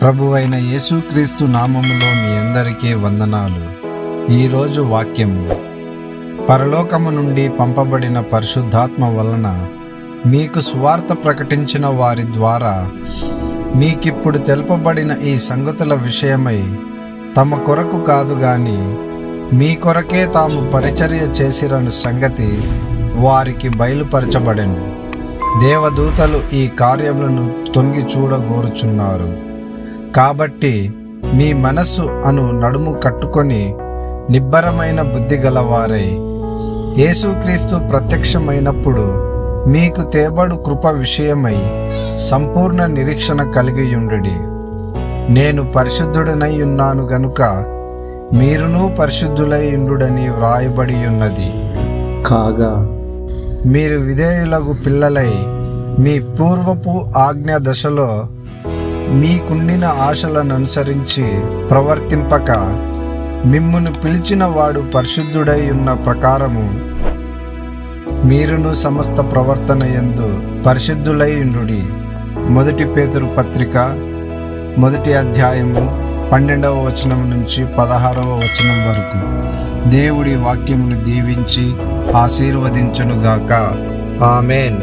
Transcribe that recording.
ప్రభువైన యేసుక్రీస్తు నామములో మీ అందరికీ వందనాలు. ఈరోజు వాక్యము. పరలోకము నుండి పంపబడిన పరిశుద్ధాత్మ వలన మీకు స్వార్థ ప్రకటించిన వారి ద్వారా మీకిప్పుడు తెలుపబడిన ఈ సంగతుల విషయమై తమ కొరకు కాదు గాని మీ కొరకే తాము పరిచర్య చేసిరను సంగతి వారికి బయలుపరచబడెను. దేవదూతలు ఈ కార్యములను తొంగి చూడగోరుచున్నారు. కాబట్టి మీ మనస్సు అను నడుము కట్టుకొని నిబ్బరమైన బుద్ధి గలవారై యేసుక్రీస్తు ప్రత్యక్షమైనప్పుడు మీకు తేబడు కృప విషయమై సంపూర్ణ నిరీక్షణ కలిగి ఉండుడి నేను పరిశుద్ధుడనై ఉన్నాను గనుక మీరును పరిశుద్ధులై ఉండుడని వ్రాయబడి ఉన్నది కాగా మీరు విధేయులకు పిల్లలై మీ పూర్వపు ఆజ్ఞ దశలో మీకుండిన ఆశలను అనుసరించి ప్రవర్తింపక మిమ్మును పిలిచిన వాడు పరిశుద్ధుడై ఉన్న ప్రకారము మీరును సమస్త ప్రవర్తన యందు పరిశుద్ధులై ఉండుడి. మొదటి పేతురు పత్రిక మొదటి అధ్యాయము పన్నెండవ వచనం నుంచి పదహారవ వచనం వరకు. దేవుడి వాక్యమును దీవించి ఆశీర్వదించునుగాక. ఆమెన్.